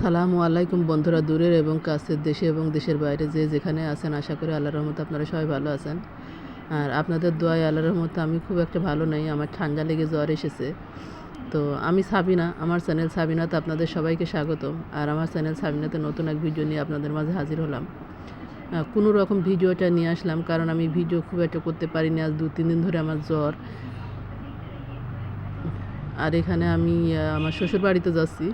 আসসালামু আলাইকুম বন্ধুরা, দূরের এবং কাছের দেশে এবং দেশের বাইরে যে যেখানে আছেন, আশা করি আল্লাহর রহমতে আপনারা সবাই ভালো আছেন। আর আপনাদের দোয়ায় আল্লাহর রহমতে আমি খুব একটা ভালো নেই, আমার ঠান্ডা লেগে জ্বর এসেছে। তো আমি সাবিনা, আমার চ্যানেল সাবিনাতে আপনাদের সবাইকে স্বাগত আর আমার চ্যানেল সাবিনাতে নতুন এক ভিডিও নিয়ে আপনাদের মাঝে হাজির হলাম। কোনো রকম ভিডিওটা নিয়ে আসলাম, কারণ আমি ভিডিও খুব একটা করতে পারিনি, আজ দু তিন দিন ধরে আমার জ্বর। আর এখানে আমি আমার শ্বশুর বাড়িতে যাচ্ছি।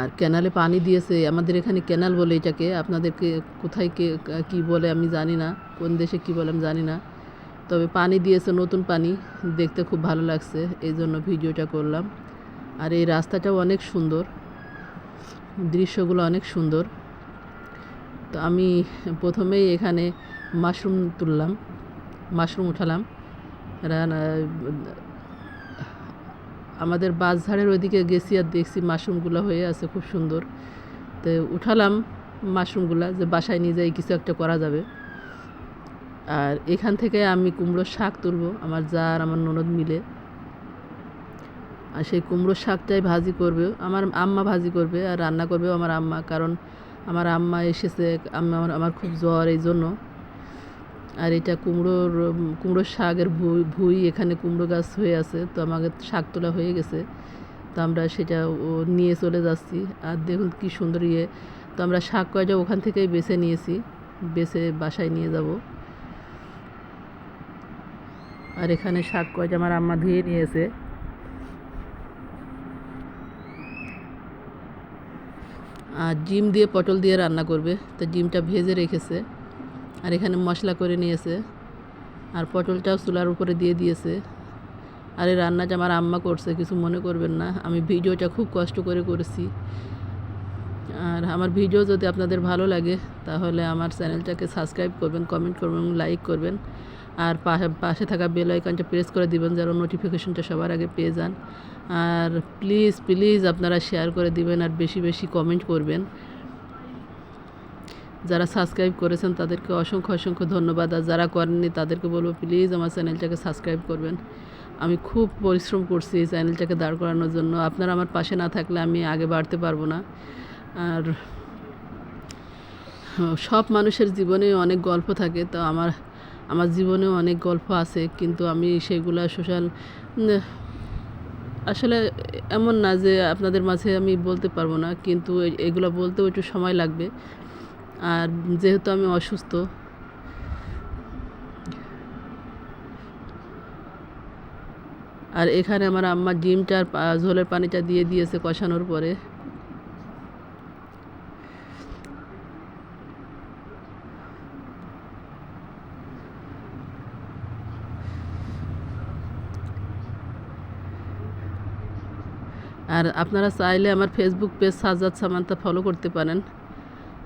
আর ক্যানালে পানি দিয়েছে, আমাদের এখানে ক্যানাল বলে এটাকে, আপনাদেরকে কোথায় কে, কী বলে আমি জানি না, কোন দেশে কী বলে আমি জানি না। তবে পানি দিয়েছে, নতুন পানি, দেখতে খুব ভালো লাগছে, এই জন্য ভিডিওটা করলাম। আর এই রাস্তাটাও অনেক সুন্দর, দৃশ্যগুলো অনেক সুন্দর। তো আমি প্রথমেই এখানে মাশরুম তুললাম, মাশরুম উঠালাম আমাদের বাঁশঝাড়ের ওইদিকে গেছি আর দেখছি মাশরুমগুলো হয়ে আছে খুব সুন্দর। তো উঠালাম মাশরুমগুলো যে বাসায় নিয়ে যাই কিছু একটা করা যাবে। আর এখান থেকে আমি কুমড়োর শাক তুলবো, আমার আর আমার ননদ মিলে। আর সেই কুমড়োর শাকটাই ভাজি করবে, আমার আম্মা ভাজি করবে আর রান্না করবেও আমার আম্মা। কারণ আমার আম্মা এসেছে আমার আমার খুব জ্বর এই জন্য আর এটা কুমড়োর কুমড়োর শাকের ভুই ভুই এখানে কুমড়ো গাছ হয়ে আছে, তো আমাকে শাক তোলা হয়ে গেছে। তো আমরা সেটা নিয়ে চলে যাচ্ছি। আর দেখুন কি সুন্দর ইয়ে। তো আমরা শাক কয়টা ওখান থেকেই বেছে নিয়েছি, বেছে বাসায় নিয়ে যাব। আর এখানে শাক কয়টা আমার আম্মা ধুয়ে নিয়েছে। আর ডিম দিয়ে পটল দিয়ে রান্না করবে। তো ডিমটা ভেজে রেখেছে। আর এখানে মশলা করে নিয়েছে। আর পটলটাও চুলার উপরে দিয়ে দিয়েছে। আর এই রান্নাটা আমার আম্মা করছে, কিছু মনে করবেন না। আমি ভিডিওটা খুব কষ্ট করে করেছি। আর আমার ভিডিও যদি আপনাদের ভালো লাগে, তাহলে আমার চ্যানেলটাকে সাবস্ক্রাইব করবেন, কমেন্ট করবেন লাইক করবেন। আর পাশে থাকা বেল আইকনটা প্রেস করে দিবেন, যেন নোটিফিকেশনটা সবার আগে পেয়ে যান। আর প্লিজ প্লিজ আপনারা শেয়ার করে দিবেন আর বেশি বেশি কমেন্ট করবেন। যারা সাবস্ক্রাইব করেছেন, তাদেরকে অসংখ্য অসংখ্য ধন্যবাদ। আর যারা করেননি, তাদেরকে বলব প্লিজ আমার চ্যানেলটাকে সাবস্ক্রাইব করবেন। আমি খুব পরিশ্রম করছি এই চ্যানেলটাকে দাঁড় করানোর জন্য। আপনারা আমার পাশে না থাকলে আমি আগে বাড়তে পারব না। আর সব মানুষের জীবনে অনেক গল্প থাকে, তো আমার আমার জীবনেও অনেক গল্প আছে। কিন্তু আমি সেগুলো সোশ্যাল আসলে এমন না যে আপনাদের মাঝে আমি বলতে পারব না। কিন্তু এগুলো বলতেও একটু সময় লাগবে। আর যেহেতু আমি অসুস্থ, আর এখানে আমার আম্মা ডিমটার পা- ঝোলের পানিটা দিয়ে দিয়েছে কষানোর পরে। আর আপনারা চাইলে আমার Facebook page Sajad Samanta follow করতে পারেন।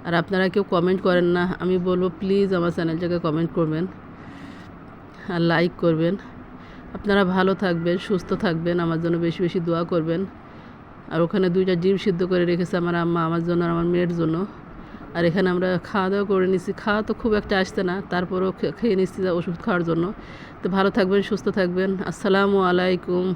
আর আপনারা কেউ কমেন্ট করেন না, আমি বলব প্লিজ আমার চ্যানেলটাকে কমেন্ট করবেন আর লাইক করবেন। আপনারা ভালো থাকবেন, সুস্থ থাকবেন, আমার জন্য বেশি বেশি দোয়া করবেন। আর ওখানে দুইটা ডিম সিদ্ধ করে রেখেছে আমার আম্মা, আমার জন্য আর আমার মেয়ের জন্য। আর এখানে আমরা খাওয়া দাওয়া করে নিচ্ছি খাওয়া তো খুব একটা আসছে না, তারপরেও খেয়ে নিচ্ছি ওষুধ খাওয়ার জন্য। তো ভালো থাকবেন, সুস্থ থাকবেন। আসসালামু আলাইকুম।